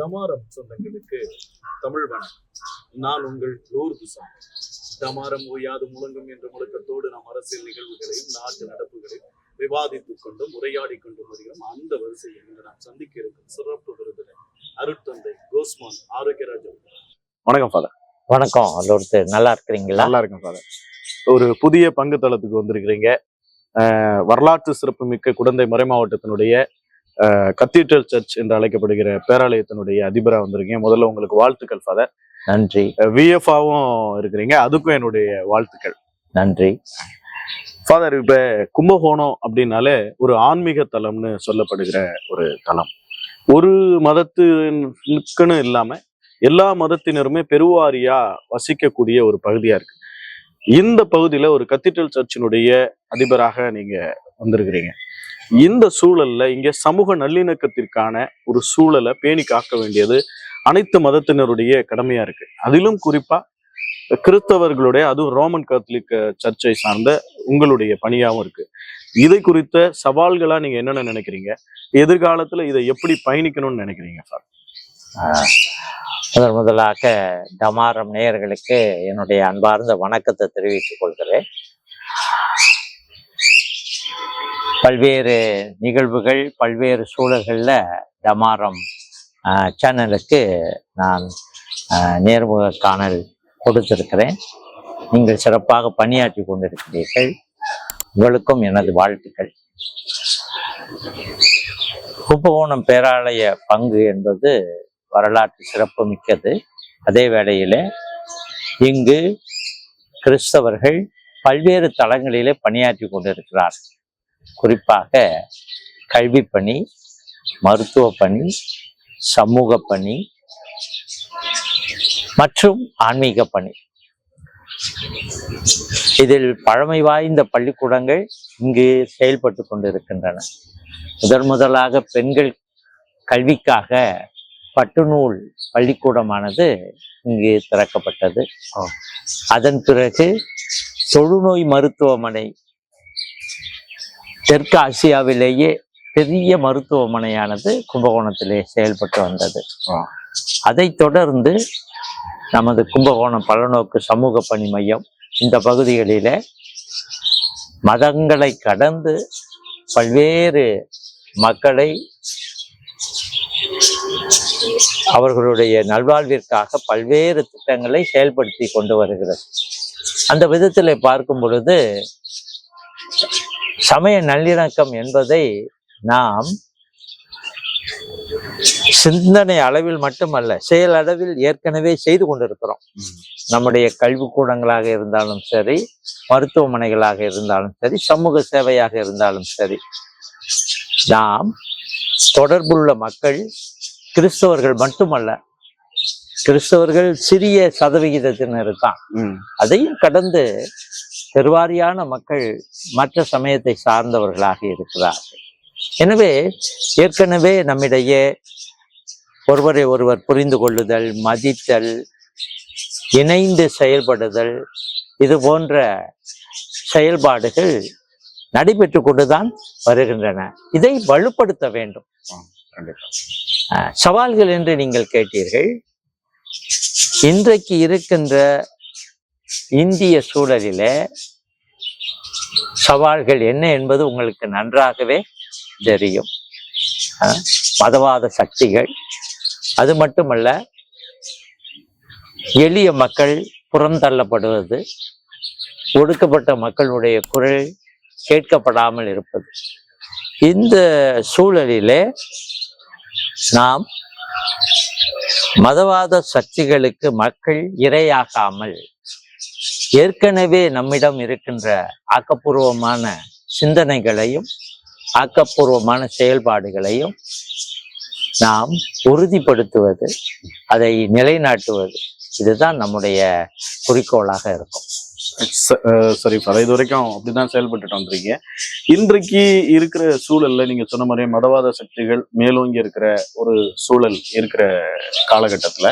டமாரம் சொந்தங்களுக்கு தமிழ் வணக்கம். நான் உங்கள் லூர்து சாமி டமாரம் ஓயாது முழங்கும் என்ற முழக்கத்தோடு நாம் அரசியல் நிகழ்வுகளையும் நாட்டு நடப்புகளையும் விவாதித்துக் கொண்டும் உரையாடி கொண்டும் வருகிறோம். அந்த வரிசையில் இன்று நாம் சந்திக்க இருக்கும் சிறப்பு விருந்தினர் அருட்தந்தை கோஸ்மான் ஆரோக்கியராஜ். வணக்கம் ஃபாதர் வணக்கம். லோர்த்து நல்லா இருக்கிறீங்களா? நல்லா இருக்கேன் ஃபாதர் ஒரு புதிய பங்கு தளத்துக்கு வந்திருக்கிறீங்க. அஹ் வரலாற்று சிறப்புமிக்க குடந்தை மறை மாவட்டத்தினுடைய கத்தீட்ரல் சர்ச் என்று அழைக்கப்படுகிற பேராலயத்தினுடைய அதிபரா வந்திருக்கீங்க. முதல்ல உங்களுக்கு வாழ்த்துக்கள் ஃபாதர் நன்றி. விஎஃப்ஆவும் இருக்கிறீங்க. அதுக்கும் என்னுடைய வாழ்த்துக்கள். நன்றி. ஃபாதர் இப்ப கும்பகோணம் அப்படின்னாலே ஒரு ஆன்மீக தலம்னு சொல்லப்படுகிற ஒரு தலம். ஒரு மதத்தினுக்குன்னு இல்லாம எல்லா மதத்தினருமே பெருவாரியா வசிக்கக்கூடிய ஒரு பகுதியா இருக்கு. இந்த பகுதியில ஒரு கத்தீட்ரல் சர்ச்சினுடைய அதிபராக நீங்க வந்திருக்கிறீங்க. இந்த சூழல்ல இங்க சமூக நல்லிணக்கத்திற்கான ஒரு சூழலை பேணி காக்க வேண்டியது அனைத்து மதத்தினருடைய கடமையா இருக்கு. அதிலும் குறிப்பா கிறிஸ்தவர்களுடைய அதுவும் ரோமன் கத்தோலிக்க சர்ச்சை சார்ந்த உங்களுடைய பணியாவும் இருக்கு. இதை குறித்த சவால்களா நீங்க என்னென்ன நினைக்கிறீங்க? எதிர்காலத்துல இதை எப்படி பயணிக்கணும்னு நினைக்கிறீங்க சார்? ஆஹ், முதலாக டமாரம் நேயர்களுக்கு என்னுடைய அன்பார்ந்த வணக்கத்தை தெரிவித்துக் கொள்கிறேன். பல்வேறு நிகழ்வுகள் பல்வேறு சூழல்களில் டமாரம் ஆஹ், சேனலுக்கு நான் நேர்முக காணல் கொடுத்திருக்கிறேன். நீங்கள் சிறப்பாக பணியாற்றி கொண்டிருக்கிறீர்கள். உங்களுக்கும் எனது வாழ்த்துக்கள். கும்பகோணம் பேராலய பங்கு என்பது வரலாற்று சிறப்பு மிக்கது அதே வேளையில இங்கு கிறிஸ்தவர்கள் பல்வேறு தளங்களிலே பணியாற்றி கொண்டிருக்கிறார்கள். குறிப்பாக கல்வி பணி மருத்துவ பணி சமூக பணி மற்றும் ஆன்மீக பணி. இதில் பழமை வாய்ந்த பள்ளிக்கூடங்கள் இங்கு செயல்பட்டு கொண்டிருக்கின்றன. முதன் முதலாக பெண்கள் கல்விக்காக பட்டுநூல் பள்ளிக்கூடமானது இங்கு திறக்கப்பட்டது. அதன் பிறகு தொழுநோய் மருத்துவமனை தெற்கு ஆசியாவிலேயே பெரிய மருத்துவமனையானது கும்பகோணத்திலே செயல்பட்டு வந்தது. அதைத் தொடர்ந்து நமது கும்பகோணம் பலநோக்கு சமூக பணி மையம் இந்த பகுதிகளில மதங்களை கடந்து பல்வேறு மக்களை அவர்களுடைய நல்வாழ்விற்காக பல்வேறு திட்டங்களை செயல்படுத்தி கொண்டு வருகிறது. அந்த விதத்தில் பார்க்கும் பொழுது சமய நல்லிணக்கம் என்பதை நாம் சிந்தனை அளவில் மட்டுமல்ல செயல் அளவில் ஏற்கனவே செய்து கொண்டிருக்கிறோம் நம்முடைய கல்விக்கூடங்களாக இருந்தாலும் சரி மருத்துவமனைகளாக இருந்தாலும் சரி சமூக சேவையாக இருந்தாலும் சரி நாம் தொடர்புள்ள மக்கள் கிறிஸ்தவர்கள் மட்டுமல்ல கிறிஸ்தவர்கள் சிறிய சதவிகிதத்தினர் தான். அதையும் கடந்து பெருவாரியான மக்கள் மற்ற சமயத்தை சார்ந்தவர்களாக இருக்கிறார்கள் எனவே ஏற்கனவே நம்மிடையே ஒருவரை ஒருவர் புரிந்து கொள்ளுதல் மதித்தல் இணைந்து செயல்படுதல் இது போன்ற செயல்பாடுகள் நடைபெற்று கொண்டுதான் வருகின்றன. இதை வலுப்படுத்த வேண்டும். சவால்கள் என்று நீங்கள் கேட்டீர்கள். இன்றைக்கு இருக்கின்ற இந்திய சூழலிலே சவால்கள் என்ன என்பது உங்களுக்கு நன்றாகவே தெரியும். மதவாத சக்திகள். அது மட்டுமல்ல எளிய மக்கள் புறந்தள்ளப்படுவது ஒடுக்கப்பட்ட மக்களுடைய குரல் கேட்கப்படாமல் இருப்பது. இந்த சூழலிலே நாம் மதவாத சக்திகளுக்கு மக்கள் இரையாகாமல் ஏற்கனவே நம்மிடம் இருக்கின்ற ஆக்கப்பூர்வமான சிந்தனைகளையும் ஆக்கப்பூர்வமான செயல்பாடுகளையும் நாம் உறுதிப்படுத்துவது அதை நிலைநாட்டுவது இதுதான் நம்முடைய குறிக்கோளாக இருக்கும். சரி சார் இது வரைக்கும் அப்படிதான் செயல்பட்டுட்டு வந்திருக்கீங்க. இன்றைக்கு இருக்கிற சூழல்ல நீங்க சொன்ன மாதிரி மதவாத சக்திகள் மேலோங்கி இருக்கிற ஒரு சூழல் இருக்கிற காலகட்டத்துல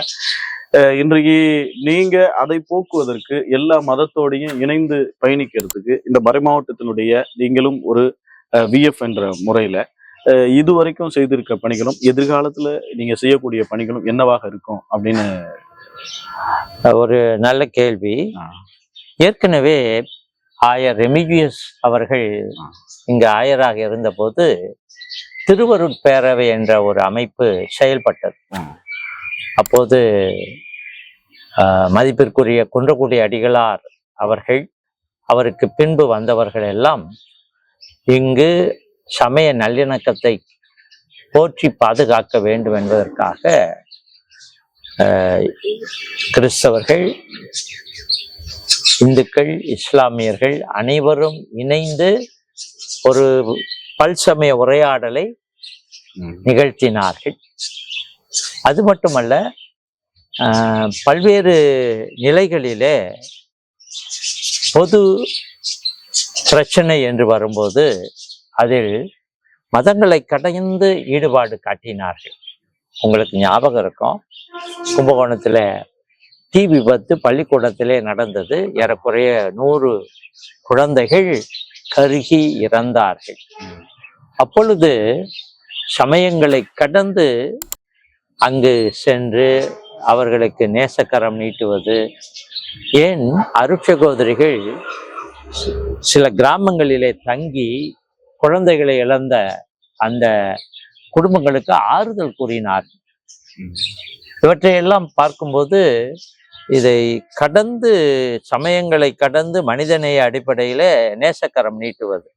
இன்றைக்கு நீங்க அதை போக்குவதற்கு எல்லா மதத்தோடையும் இணைந்து பயணிக்கிறதுக்கு இந்த மறை மாவட்டத்தினுடைய நீங்களும் ஒரு விஎஃப் என்ற முறையில அஹ் இது வரைக்கும் செய்திருக்க பணிகளும் எதிர்காலத்துல நீங்க செய்யக்கூடிய பணிகளும் என்னவாக இருக்கும் அப்படின்னு ஒரு நல்ல கேள்வி. ஏற்கனவே ஆயர் ரெமிஜியஸ் அவர்கள். இங்கு ஆயராக இருந்தபோது திருவருட்பேரவை என்ற ஒரு அமைப்பு செயல்பட்டது. அப்போது மதிப்பிற்குரிய குன்றக்குடி அடிகளார் அவர்கள் அவருக்கு பின்பு வந்தவர்கள் எல்லாம் இங்கு சமய நல்லிணக்கத்தை போற்றி பாதுகாக்க வேண்டும் என்பதற்காக கிறிஸ்தவர்கள் இந்துக்கள் இஸ்லாமியர்கள் அனைவரும் இணைந்து ஒரு பல்சமய உரையாடலை. நிகழ்த்தினார்கள் அது மட்டுமல்ல ஆஹ், பல்வேறு நிலைகளிலே பொது பிரச்சனை என்று வரும்போது அதில் மதங்களை கடைந்து ஈடுபாடு காட்டினார்கள். உங்களுக்கு ஞாபகம் இருக்கும். கும்பகோணத்துல தீ விபத்து பள்ளிக்கூடத்திலே நடந்தது. ஏறக்குறைய நூறு குழந்தைகள் கருகி இறந்தார்கள். அப்பொழுது சமயங்களை கடந்து அங்கு சென்று அவர்களுக்கு நேசக்கரம் நீட்டுவது. ஏன்? அருட்சகோதரிகள் சில கிராமங்களிலே தங்கி குழந்தைகளை இழந்த அந்த குடும்பங்களுக்கு ஆறுதல் கூறினார். இவற்றையெல்லாம் பார்க்கும்போது இதை கடந்து சமயங்களை கடந்து மனிதநேய அடிப்படையிலே நேசக்கரம் நீட்டுவது.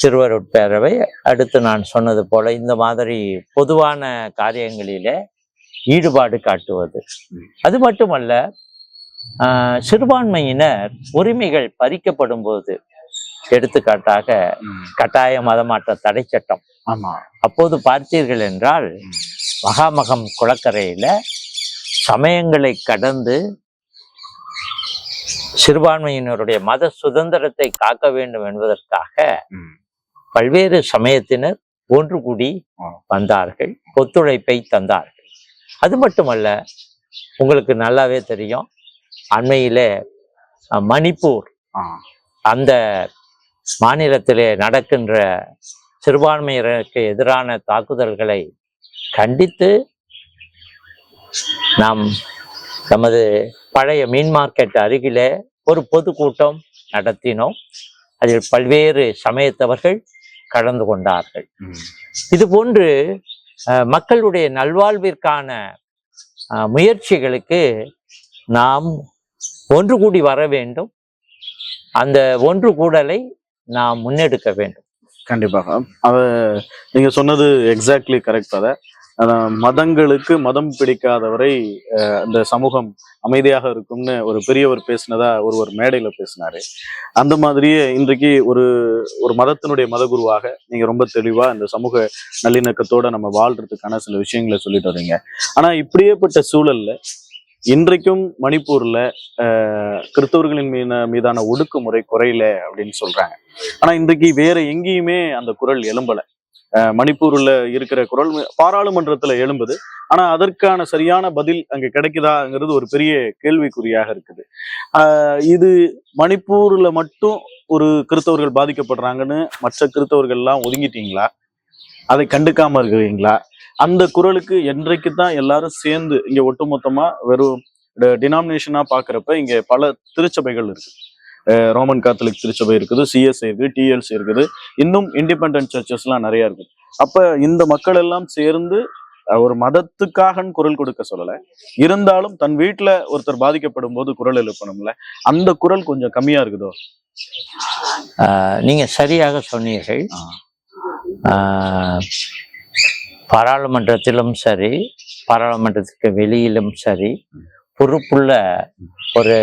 திருவருட்பேரவை அடுத்து நான் சொன்னது போல இந்த மாதிரி பொதுவான காரியங்களிலே ஈடுபாடு காட்டுவது அது மட்டுமல்ல சிறுபான்மையினர் உரிமைகள் பறிக்கப்படும் போது எடுத்துக்காட்டாக. கட்டாய மதமாற்ற தடை சட்டம் ஆமா அப்போது பார்த்தீர்கள் என்றால் மகாமகம் குளக்கரையில சமயங்களை கடந்து சிறுபான்மையினருடைய மத சுதந்திரத்தை காக்க வேண்டும் என்பதற்காக. பல்வேறு சமயத்தினர் ஒன்று கூடி. வந்தார்கள் ஒத்துழைப்பை தந்தார்கள் அது மட்டுமல்ல உங்களுக்கு நல்லாவே தெரியும் அண்மையிலே மணிப்பூர். அந்த மாநிலத்திலே நடக்கின்ற சிறுபான்மையினருக்கு எதிரான தாக்குதல்களை கண்டித்து நாம் நமது பழைய மீன் மார்க்கெட் அருகிலே ஒரு பொதுக்கூட்டம் நடத்தினோம் அதில் பல்வேறு சமயத்தவர்கள் கலந்து கொண்டார்கள். இது போன்று மக்களுடைய நல்வாழ்விற்கான முயற்சிகளுக்கு நாம் ஒன்று கூடி வர வேண்டும். அந்த ஒன்று கூடலை நாம் முன்னெடுக்க வேண்டும். கண்டிப்பாக. அத நீங்க சொன்னது எக்ஸாக்ட்லி கரெக்ட் அத. மதங்களுக்கு மதம் பிடிக்காதவரை அந்த சமூகம் அமைதியாக இருக்கும்னு ஒரு பெரியவர் பேசினதா ஒருவர் மேடையில பேசினாரு. அந்த மாதிரியே இன்றைக்கு ஒரு ஒரு மதத்தினுடைய மதகுருவாக நீங்க ரொம்ப தெளிவா இந்த சமூக நல்லிணக்கத்தோட நம்ம வாழ்றதுக்கான சில விஷயங்களை சொல்லிட்டு வரீங்க ஆனா இப்படியேப்பட்ட சூழல்ல இன்றைக்கும் மணிப்பூர்ல கிறிஸ்தவர்களின் மீன மீதான ஒடுக்குமுறை குறையில அப்படின்னு சொல்றாங்க. ஆனா இன்றைக்கு வேற எங்கேயுமே அந்த குரல் எழும்பலை. மணிப்பூர்ல இருக்கிற குரல் பாராளுமன்றத்துல எழும்புது. ஆனா அதற்கான சரியான பதில் அங்க கிடைக்குதாங்கிறது ஒரு பெரிய கேள்விக்குறியாக இருக்குது. ஆஹ் இது மணிப்பூர்ல மட்டும் ஒரு கிறிஸ்தவர்கள் பாதிக்கப்படுறாங்கன்னு மற்ற கிறிஸ்தவர்கள் எல்லாம் ஒதுங்கிட்டீங்களா? அதை கண்டுக்காம இருக்கிறீங்களா? அந்த குரலுக்கு என்றைக்கு தான் எல்லாரும் சேர்ந்து இங்க ஒட்டுமொத்தமா வெறும் டினாமினேஷனா பாக்குறப்ப இங்க பல திருச்சபைகள் இருக்கு. ரோமன் காத்தலிக் திருச்சபை இருக்குது சிஎஸ்ஐ இருக்குது டிஎல்சி இருக்குது. இன்னும் இண்டிபெண்டன்ட் சர்ச்சஸ்லாம் நிறைய இருக்குது. அப்ப இந்த மக்கள் எல்லாம் சேர்ந்து ஒரு மதத்துக்காகன்னு குரல் கொடுக்க சொல்லல. இருந்தாலும் தன் வீட்டுல ஒருத்தர் பாதிக்கப்படும் போது குரல் எழுப்பணும்ல. அந்த குரல் கொஞ்சம் கம்மியா இருக்குதோ? ஆஹ் நீங்க சரியாக சொன்னீர்கள். பாராளுமன்றத்திலும் சரி பாராளுமன்றத்துக்கு வெளியிலும் சரி பொறுப்புள்ள ஒரு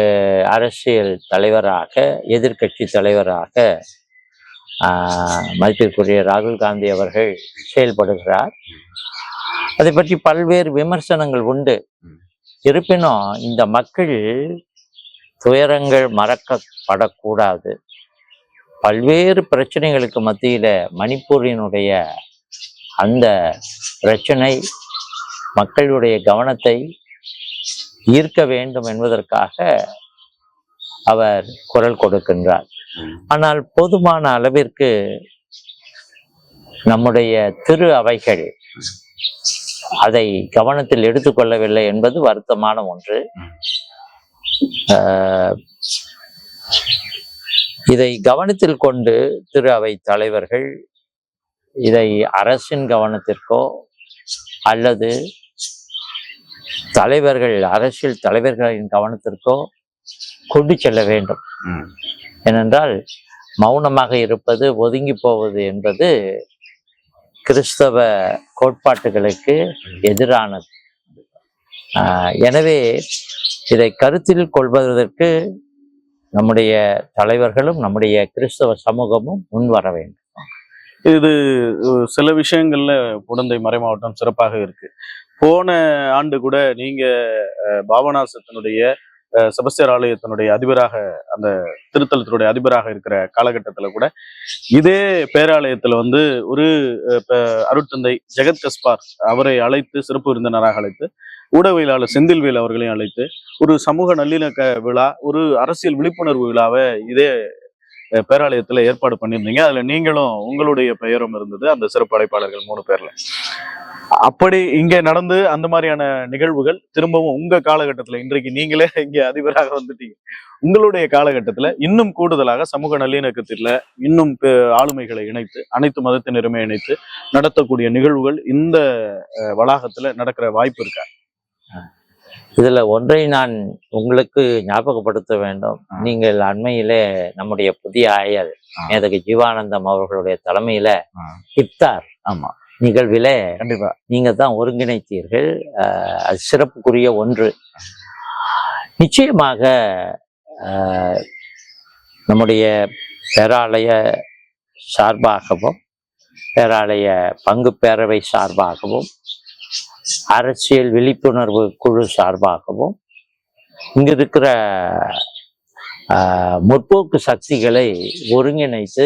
அரசியல் தலைவராக எதிர்க்கட்சி தலைவராக மதிப்பிற்குரிய ராகுல் காந்தி அவர்கள் செயல்படுகிறார். அதை பற்றி பல்வேறு விமர்சனங்கள் உண்டு. இருப்பினும் இந்த மக்கள் துயரங்கள் மறக்கப்படக்கூடாது. பல்வேறு பிரச்சனைகளுக்கு மத்தியில் மணிப்பூரினுடைய அந்த பிரச்சனை மக்களுடைய கவனத்தை ஈர்க்க வேண்டும் என்பதற்காக அவர் குரல் கொடுக்கின்றார். ஆனால் போதுமான அளவிற்கு நம்முடைய திரு அவைகள் அதை கவனத்தில் எடுத்துக்கொள்ளவில்லை என்பது வருத்தமான ஒன்று. ஆஹ், இதை கவனத்தில் கொண்டு திரு அவை தலைவர்கள் இதை அரசின் கவனத்திற்கோ அல்லது தலைவர்கள் அரசியல் தலைவர்களின் கவனத்திற்கோ கொண்டு செல்ல வேண்டும். ஏனென்றால் மௌனமாக இருப்பது ஒதுங்கி போவது என்பது கிறிஸ்தவ கோட்பாட்டுகளுக்கு எதிரானது. எனவே இதை கருத்தில் கொள்வதற்கு நம்முடைய தலைவர்களும் நம்முடைய கிறிஸ்தவ சமூகமும் முன் வர வேண்டும். இது சில விஷயங்கள்ல குழந்தை மறை மாவட்டம் சிறப்பாக இருக்கு. போன ஆண்டு கூட நீங்க பாபநாசத்தினுடைய அஹ், ஆலயத்தினுடைய அதிபராக அந்த திருத்தலத்தினுடைய அதிபராக இருக்கிற காலகட்டத்துல கூட இதே பேராலயத்துல வந்து ஒரு அருட்தந்தை ஜெகத் கஸ்பார் அவரை அழைத்து சிறப்பு விருந்தினராக அழைத்து ஊடகவியலாளர் செந்தில்வேல் அவர்களையும் அழைத்து ஒரு சமூக நல்லிணக்க விழா ஒரு அரசியல் விழிப்புணர்வு விழாவை இதே பேராலயத்துல ஏற்பாடு பண்ணியிருந்தீங்க. அதுல நீங்களும் உங்களுடைய பெயரும் இருந்தது அந்த சிறப்பு அழைப்பாளர்கள் மூணு பேர்ல. அப்படி இங்க நடந்து அந்த மாதிரியான நிகழ்வுகள் திரும்பவும் உங்க காலகட்டத்துல இன்றைக்கு நீங்களே இங்க அதிபராக வந்துட்டீங்க. உங்களுடைய காலகட்டத்துல இன்னும் கூடுதலாக சமூக நல்லிணக்கத்துல இன்னும் ஆளுமைகளை இணைத்து அனைத்து மதத்தினருமே இணைத்து நடத்தக்கூடிய நிகழ்வுகள் இந்த அஹ், வளாகத்துல நடக்கிற வாய்ப்பு இருக்கா? இதுல ஒன்றை நான் உங்களுக்கு ஞாபகப்படுத்த வேண்டும். நீங்கள் அண்மையிலே நம்முடைய புதிய ஆயர். மேதகு ஜீவானந்தம் அவர்களுடைய தலைமையில. இப்தார் ஆமா நிகழ்வில கண்டிப்பா நீங்க தான் ஒருங்கிணைத்தீர்கள் அது சிறப்புக்குரிய ஒன்று நிச்சயமாக நம்முடைய பேராலய சார்பாகவும் பேராலய பங்கு பேரவை சார்பாகவும் அரசியல் விழிப்புணர்வு குழு சார்பாகவும் இங்க இருக்கிற ஆஹ், முற்போக்கு சக்திகளை ஒருங்கிணைத்து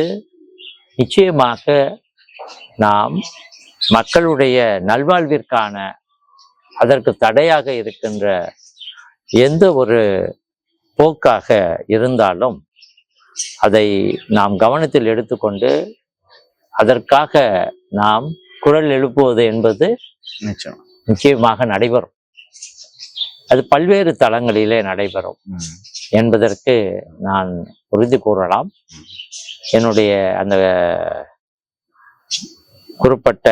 நிச்சயமாக நாம் மக்களுடைய நல்வாழ்விற்கான அதற்கு தடையாக இருக்கின்ற எந்த ஒரு போக்காக இருந்தாலும் அதை நாம் கவனத்தில் எடுத்துக்கொண்டு அதற்காக நாம் குரல் எழுப்புவது என்பது நிச்சயம். நிச்சயமாக நடைபெறும். அது பல்வேறு தளங்களிலே நடைபெறும். என்பதற்கு நான் உறுதி கூறலாம். என்னுடைய அந்த குறிப்பிட்ட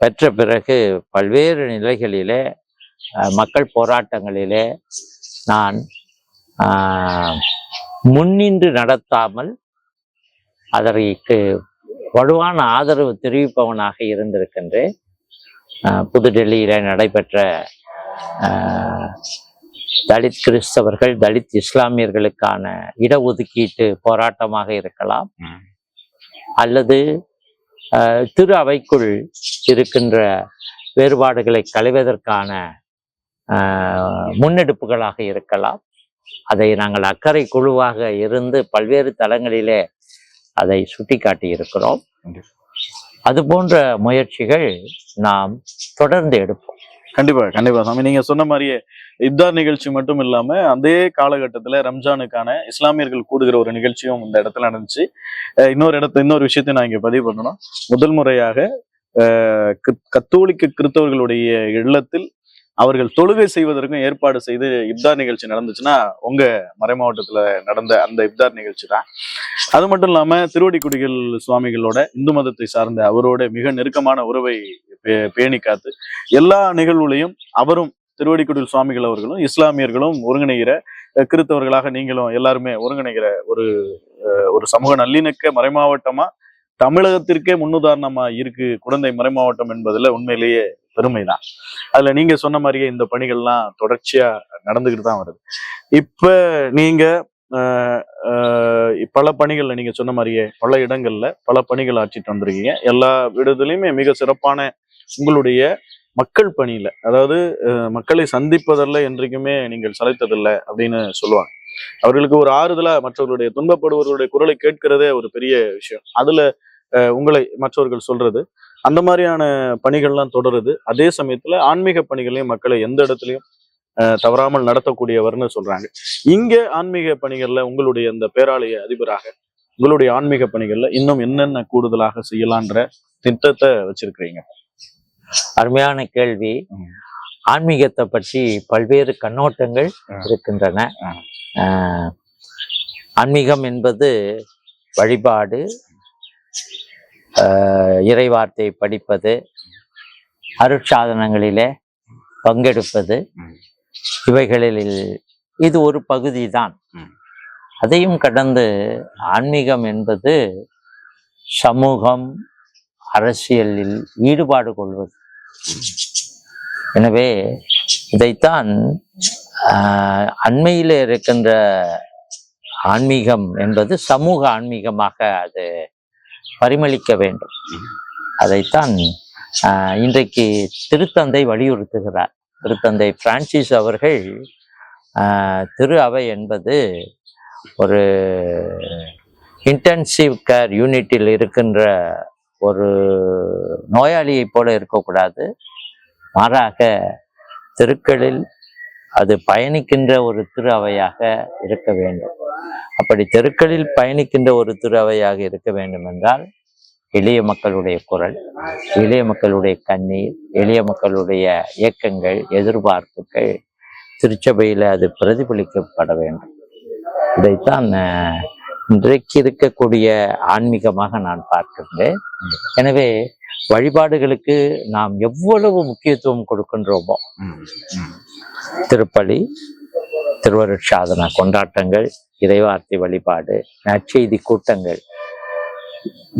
பெற்ற பிறகு பல்வேறு நிலைகளிலே மக்கள் போராட்டங்களிலே நான் முன்னின்று நடத்தாமல் அதற்கு வலுவான ஆதரவு தெரிவிப்பவனாக இருந்திருக்கின்றேன். புதுடெல்லியில நடைபெற்ற தலித் கிறிஸ்தவர்கள் தலித் இஸ்லாமியர்களுக்கான இடஒதுக்கீட்டு போராட்டமாக இருக்கலாம். அல்லது திரு அவைக்குள் இருக்கின்ற வேறுபாடுகளை களைவதற்கான முன்னெடுப்புகளாக இருக்கலாம் அதை நாங்கள் அக்கறை குழுவாக இருந்து பல்வேறு தளங்களிலே அதை சுட்டிக்காட்டி இருக்கிறோம் கண்டிப்பா. அது போன்ற முயற்சிகள் நாம் தொடர்ந்து எடுப்போம். கண்டிப்பா கண்டிப்பா சாமி. நீங்க சொன்ன மாதிரியே இப்தார் நிகழ்ச்சி மட்டும் இல்லாம அதே காலகட்டத்துல ரம்ஜானுக்கான இஸ்லாமியர்கள் கூடுகிற ஒரு நிகழ்ச்சியும் இந்த இடத்துல நடந்துச்சு. இன்னொரு இடத்த இன்னொரு விஷயத்தை நான் இங்க பதிவு பண்ணணும். முதல் முறையாக கத்தோலிக்க கிறிஸ்தவர்களுடைய இல்லத்தில் அவர்கள் தொழுகை செய்வதற்கும் ஏற்பாடு செய்து இப்தார் நிகழ்ச்சி நடந்துச்சுன்னா உங்க மறை மாவட்டத்துல நடந்த அந்த இப்தார் நிகழ்ச்சி தான். அது மட்டும் இல்லாம திருவடிக்குடிகள் சுவாமிகளோட இந்து மதத்தை சார்ந்த அவரோட மிக நெருக்கமான உறவை பே- பேணி காத்து எல்லா நிகழ்வுலையும் அவரும் திருவடிக்குடில் சுவாமிகள் அவர்களும் இஸ்லாமியர்களும் ஒருங்கிணைகிற கிறித்தவர்களாக நீங்களும் எல்லாருமே ஒருங்கிணைகிற ஒரு ஒரு சமூக நல்லிணக்க மறைமாவட்டமா தமிழகத்திற்கே முன்னுதாரணமா இருக்கு குழந்தை மறைமாவட்டம் என்பதுல உண்மையிலேயே பெருமைதான். அதுல நீங்க சொன்ன மாதிரியே இந்த பணிகள்லாம் தொடர்ச்சியா நடந்துகிட்டு தான் வருது. இப்ப நீங்க பல பணிகள்ல நீங்க சொன்ன மாதிரியே பல இடங்கள்ல பல பணிகள் ஆற்றிட்டு வந்திருக்கீங்க. எல்லா விடுதலையுமே மிக சிறப்பான உங்களுடைய மக்கள் பணியில அதாவது மக்களை சந்திப்பதல்ல என்றைக்குமே நீங்கள் சளைத்ததில்லை அப்படின்னு சொல்லுவாங்க. அவர்களுக்கு ஒரு ஆறுதலா மற்றவர்களுடைய துன்பப்படுவர்களுடைய குரலை கேட்கிறதே ஒரு பெரிய விஷயம். அதுல உங்களை மற்றவர்கள் சொல்றது. அந்த மாதிரியான பணிகள்லாம் தொடருது. அதே சமயத்துல ஆன்மீக பணிகளையும் மக்களை எந்த இடத்துலையும் தவறாமல் நடத்தக்கூடியவர்னு சொல்றாங்க. இங்க ஆன்மீக பணிகள்ல உங்களுடைய இந்த பேராலய அதிபராக உங்களுடைய ஆன்மீக பணிகள்ல இன்னும் என்னென்ன கூடுதலாக செய்யலான்ற திட்டத்தை வச்சிருக்கிறீங்க? அருமையான கேள்வி. ஆன்மீகத்தை பற்றி பல்வேறு கண்ணோட்டங்கள். இருக்கின்றன. ஆன்மீகம் என்பது வழிபாடு இறைவார்த்தை படிப்பது அருட்சாதனங்களிலே பங்கெடுப்பது. இவைகளில் இது ஒரு பகுதி தான். அதையும் கடந்து ஆன்மீகம் என்பது சமூகம் அரசியலில் ஈடுபாடு கொள்வது எனவே இதைத்தான் அண்மையில் இருக்கின்ற ஆன்மீகம் என்பது சமூக ஆன்மீகமாக அது பரிமளிக்க வேண்டும். அதைத்தான் ஆஹ், இன்றைக்கு திருத்தந்தை வலியுறுத்துகிறார். திருத்தந்தை பிரான்சிஸ் அவர்கள் ஆஹ், திரு அவை என்பது ஒரு இன்டென்சிவ் கேர் யூனிட்டில் இருக்கின்ற ஒரு நோயாளியைப் போல இருக்கக்கூடாது. மாறாக தெருக்களில் அது பயணிக்கின்ற ஒரு திரு அவையாக இருக்க வேண்டும். அப்படி தெருக்களில் பயணிக்கின்ற ஒரு திரு அவையாக இருக்க வேண்டும் என்றால் எளிய மக்களுடைய குரல் எளிய மக்களுடைய கண்ணீர் எளிய மக்களுடைய இயக்கங்கள் எதிர்பார்ப்புகள் திருச்சபையில் அது பிரதிபலிக்கப்பட வேண்டும் இதைத்தான் இன்றைக்கு இருக்கக்கூடிய ஆன்மீகமாக நான் பார்க்கின்றேன் எனவே வழிபாடுகளுக்கு நாம் எவ்வளவு முக்கியத்துவம் கொடுக்கின்றோமோ. திருப்பலி திருவருட்சாதன கொண்டாட்டங்கள் இறைவார்த்தை வழிபாடு நற்செய்தி கூட்டங்கள்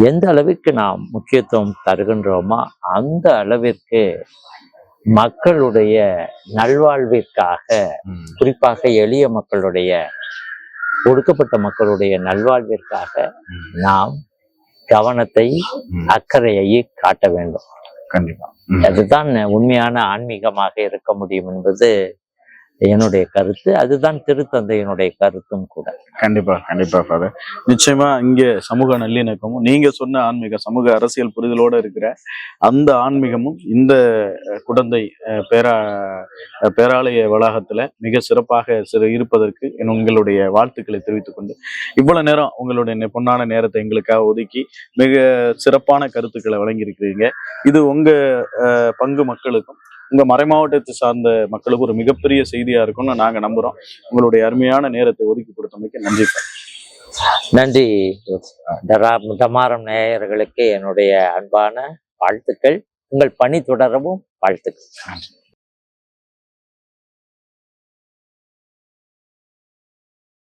எந்த அளவிற்கு நாம் முக்கியத்துவம் தருகின்றோமோ அந்த அளவிற்கு மக்களுடைய நல்வாழ்விற்காக. குறிப்பாக எளிய மக்களுடைய ஒடுக்கப்பட்ட மக்களுடைய நல்வாழ்விற்காக. நாம் கவனத்தை. அக்கறையை காட்ட வேண்டும் கண்டிப்பா. அதுதான் உண்மையான ஆன்மீகமாக இருக்க முடியும் என்பது என்னுடைய கருத்து அதுதான் திருத்தந்தையினுடைய கருத்தும் கூட. கண்டிப்பா கண்டிப்பா ஃபாதர் நிச்சயமா இங்க சமூக நல்லிணக்கமும் நீங்க சொன்ன ஆன்மீக சமூக அரசியல் புரிதலோட இருக்கிற அந்த ஆன்மீகமும் இந்த குடந்தை பேரா பேராலய வளாகத்துல மிக சிறப்பாக சிறு இருப்பதற்கு உங்களுடைய வாழ்த்துக்களை தெரிவித்துக் கொண்டு இவ்வளவு நேரம் உங்களுடைய பொன்னான நேரத்தை எங்களுக்காக ஒதுக்கி மிக சிறப்பான கருத்துக்களை வழங்கியிருக்கிறீங்க. இது உங்க பங்கு மக்களுக்கும் உங்கள் மறைமாவட்டத்தை சார்ந்த மக்களுக்கு ஒரு மிகப்பெரிய செய்தியா இருக்கும்னு நாங்க நம்புறோம். உங்களுடைய அருமையான நேரத்தை ஒதுக்கி கொடுத்தமைக்கு நன்றி. நன்றி டரா நேயர்களுக்கு என்னுடைய அன்பான வாழ்த்துக்கள். உங்கள் பணி தொடரவும் வாழ்த்துக்கள்.